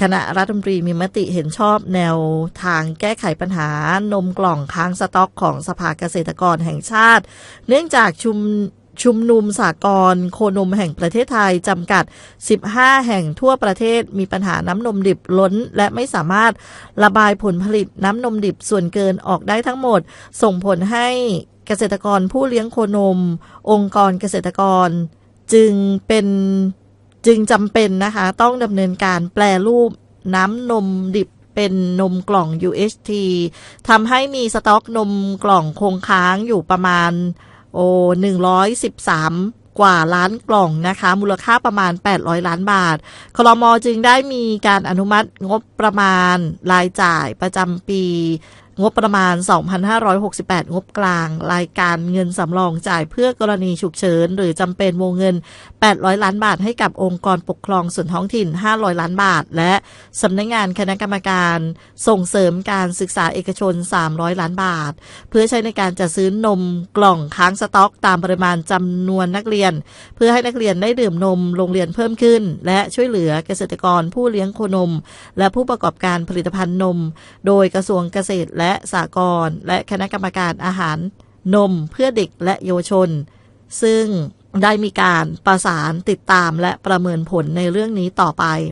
คณะรัฐมนตรีมีมติเห็นชอบแนวทางแก้ไขปัญหานมกล่องค้างสต็อกของสภาเกษตรกรแห่งชาติ เนื่องจากชุมชุมนุมสากลโคนมแห่งประเทศไทยจำกัด 15 แห่งทั่วประเทศมีปัญหาน้ำนมดิบล้น และไม่สามารถระบายผลผลิตน้ำนมดิบส่วนเกินออกได้ทั้งหมด ส่งผลให้เกษตรกรผู้เลี้ยงโคนม องค์กรเกษตรกร จึงเป็น จึงจำเป็นนะคะ ต้องดำเนินการแปลรูปน้ำนมดิบเป็นนมกล่อง UHT ทำให้มีสต็อกนมกล่องคงค้างอยู่ประมาณ โอ้113กว่าล้านกล่องนะคะ มูลค่าประมาณ 800 ล้านบาท คลมจึงได้มีการอนุมัติงบประมาณรายจ่ายประจำปี งบประมาณ 2,568 งบกลาง รายการเงินสำรองจ่ายเพื่อกรณีฉุกเฉิน หรือจำเป็นวงเงิน 800 ล้านบาทให้กับองค์กรปกครองส่วนท้องถิ่น 500 ล้านบาท และสำนักงงานคณะกรรมการส่งเสริมการศึกษาเอกชน 300 ล้านบาท เพื่อใช้ในการจัดซื้อนมกล่องค้างสต็อก ตามปริมาณจำนวนนักเรียน เพื่อให้นักเรียนได้ดื่มนมโรงเรียนเพิ่มขึ้น และช่วยเหลือเกษตรกรผู้เลี้ยงโคนม และผู้ประกอบการผลิตภัณฑ์นม โดยกระทรวงเกษตรและและสากรณ์และคณะกรรมการอาหารนมเพื่อเด็กและเยาวชน ซึ่งได้มีการประสานติดตามและประเมินผลในเรื่องนี้ต่อไป